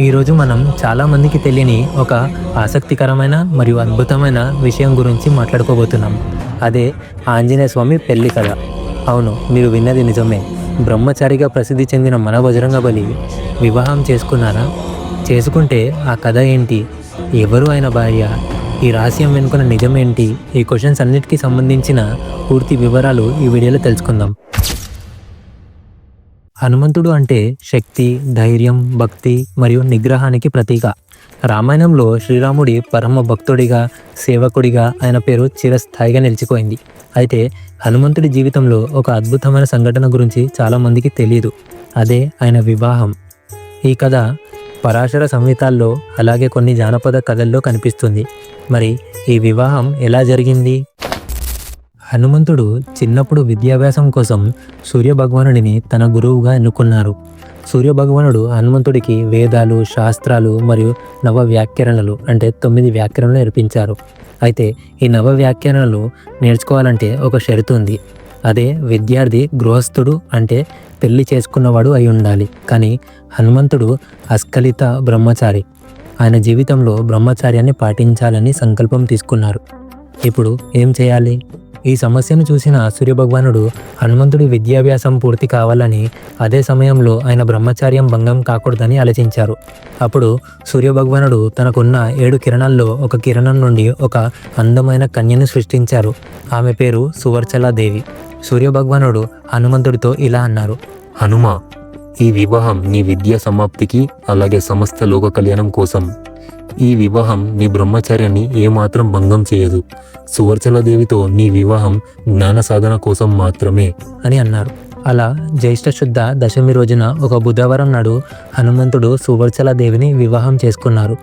ఈరోజు మనం చాలామందికి తెలియని ఒక ఆసక్తికరమైన మరియు అద్భుతమైన విషయం గురించి మాట్లాడుకోబోతున్నాం. అదే ఆంజనేయ స్వామి పెళ్ళి కథ. అవును మీరు విన్నది నిజమే. బ్రహ్మచారిగా ప్రసిద్ధి చెందిన మన బజరంగ బలి వివాహం చేసుకున్నారా? చేసుకుంటే ఆ కథ ఏంటి? ఎవరు ఆయన భార్య? ఈ రహస్యం వెనుకున్న నిజమేంటి ఈ క్వశ్చన్స్ అన్నిటికీ సంబంధించిన పూర్తి వివరాలు ఈ వీడియోలో తెలుసుకుందాం. హనుమంతుడు అంటే శక్తి ధైర్యం భక్తి మరియు నిగ్రహానికి ప్రతీక. రామాయణంలో శ్రీరాముడి పరమ భక్తుడిగా సేవకుడిగా ఆయన పేరు చిరస్థాయిగా నిలిచిపోయింది. అయితే హనుమంతుడి జీవితంలో ఒక అద్భుతమైన సంఘటన గురించి చాలామందికి తెలియదు అదే ఆయన వివాహం. ఈ కథ పరాశర సంహితాల్లో అలాగే కొన్ని జానపద కథల్లో కనిపిస్తుంది. మరి ఈ వివాహం ఎలా జరిగింది? హనుమంతుడు చిన్నప్పుడు విద్యాభ్యాసం కోసం సూర్యభగవానుడిని తన గురువుగా ఎన్నుకున్నారు. సూర్యభగవానుడు హనుమంతుడికి వేదాలు శాస్త్రాలు మరియు నవ వ్యాఖ్యానలు అంటే తొమ్మిది వ్యాఖ్యానాలు నేర్పించారు. అయితే ఈ నవ వ్యాఖ్యానాలు నేర్చుకోవాలంటే ఒక షరతు ఉంది. అదే విద్యార్థి గృహస్థుడు అంటే పెళ్ళి చేసుకున్నవాడు అయి ఉండాలి. కానీ హనుమంతుడు అస్ఖలిత బ్రహ్మచారి. ఆయన జీవితంలో బ్రహ్మచార్యాన్ని పాటించాలని సంకల్పం తీసుకున్నారు. ఇప్పుడు ఏం చేయాలి? ఈ సమస్యను చూసిన సూర్యభగవానుడు హనుమంతుడి విద్యాభ్యాసం పూర్తి కావాలని అదే సమయంలో ఆయన బ్రహ్మచార్యం భంగం కాకూడదని ఆలోచించారు. అప్పుడు సూర్యభగవానుడు తనకున్న ఏడు కిరణాల్లో ఒక కిరణం నుండి ఒక అందమైన కన్యను సృష్టించారు. ఆమె పేరు సువర్చలాదేవి సూర్యభగవానుడు హనుమంతుడితో ఇలా అన్నారు హనుమ ఈ వివాహం నీ విద్యా సమాప్తికి అలాగే సమస్త లోక కళ్యాణం కోసం ఈ వివాహం నీ బ్రహ్మచర్యాన్ని ఏమాత్రం భంగం చేయదు. సువర్చలదేవితో నీ వివాహం జ్ఞాన సాధన కోసం మాత్రమే అని అన్నారు. అలా జ్యేష్ఠ శుద్ధ దశమి రోజున ఒక బుధవారం నాడు హనుమంతుడు సువర్చల దేవిని వివాహం చేసుకున్నారు.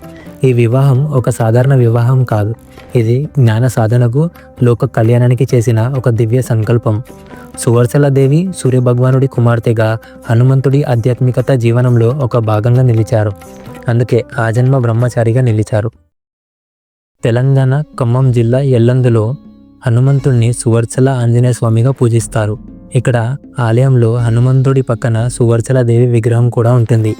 ఈ వివాహం ఒక సాధారణ వివాహం కాదు. ఇది జ్ఞాన సాధనకు లోక కళ్యాణానికి చేసిన ఒక దివ్య సంకల్పం. సువర్చల దేవి సూర్యభగవానుడి కుమార్తెగా హనుమంతుడి ఆధ్యాత్మికత జీవనంలో ఒక భాగంగా నిలిచారు. అందుకే ఆ జన్మ బ్రహ్మచారిగా నిలిచారు. తెలంగాణ ఖమ్మం జిల్లా ఎల్లందులో హనుమంతుణ్ణి సువర్చల ఆంజనేయ స్వామిగా పూజిస్తారు. ఇక్కడ ఆలయంలో హనుమంతుడి పక్కన సువర్చలదేవి విగ్రహం కూడా ఉంటుంది.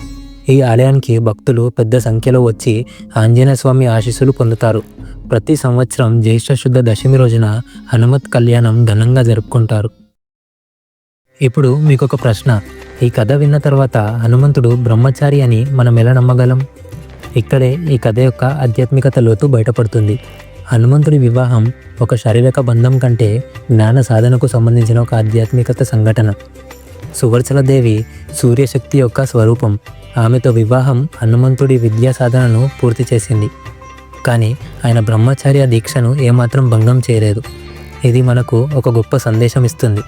ఈ ఆలయానికి భక్తులు పెద్ద సంఖ్యలో వచ్చి ఆంజనేయ స్వామి ఆశీస్సులు పొందుతారు. ప్రతి సంవత్సరం జ్యేష్ఠ శుద్ధ దశమి రోజున హనుమత్ కళ్యాణం ఘనంగా జరుపుకుంటారు. ఇప్పుడు మీకు ఒక ప్రశ్న. ఈ కథ విన్న తర్వాత హనుమంతుడు బ్రహ్మచారి అని మనం ఎలా నమ్మగలం? ఇక్కడే ఈ కథ యొక్క ఆధ్యాత్మికత లోతు బయటపడుతుంది. హనుమంతుడి వివాహం ఒక శారీరక బంధం కంటే జ్ఞాన సాధనకు సంబంధించిన ఒక ఆధ్యాత్మికత సంఘటన. సువర్చలదేవి సూర్యశక్తి యొక్క స్వరూపం ఆమెతో వివాహం హనుమంతుడి విద్యా సాధనను పూర్తి చేసింది. కానీ ఆయన బ్రహ్మచార్య దీక్షను ఏమాత్రం భంగం చేయలేదు. ఇది మనకు ఒక గొప్ప సందేశం ఇస్తుంది.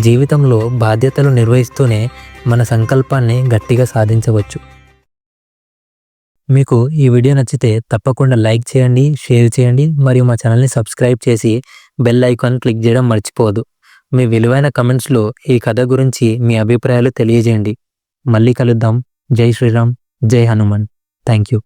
జీవితంలో బాధ్యతలు నిర్వహిస్తూనే మన సంకల్పాన్ని గట్టిగా సాధించవచ్చు. మీకు ఈ వీడియో నచ్చితే తప్పకుండా లైక్ చేయండి షేర్ చేయండి మరియు మా ఛానల్ని సబ్స్క్రైబ్ చేసి బెల్ ఐకాన్ క్లిక్ చేయడం మర్చిపోవద్దు. మీ విలువైన కమెంట్స్లో ఈ కథ గురించి మీ అభిప్రాయాలు తెలియజేయండి. మళ్ళీ కలుద్దాం. జై శ్రీరామ్. జై హనుమాన్. Thank you.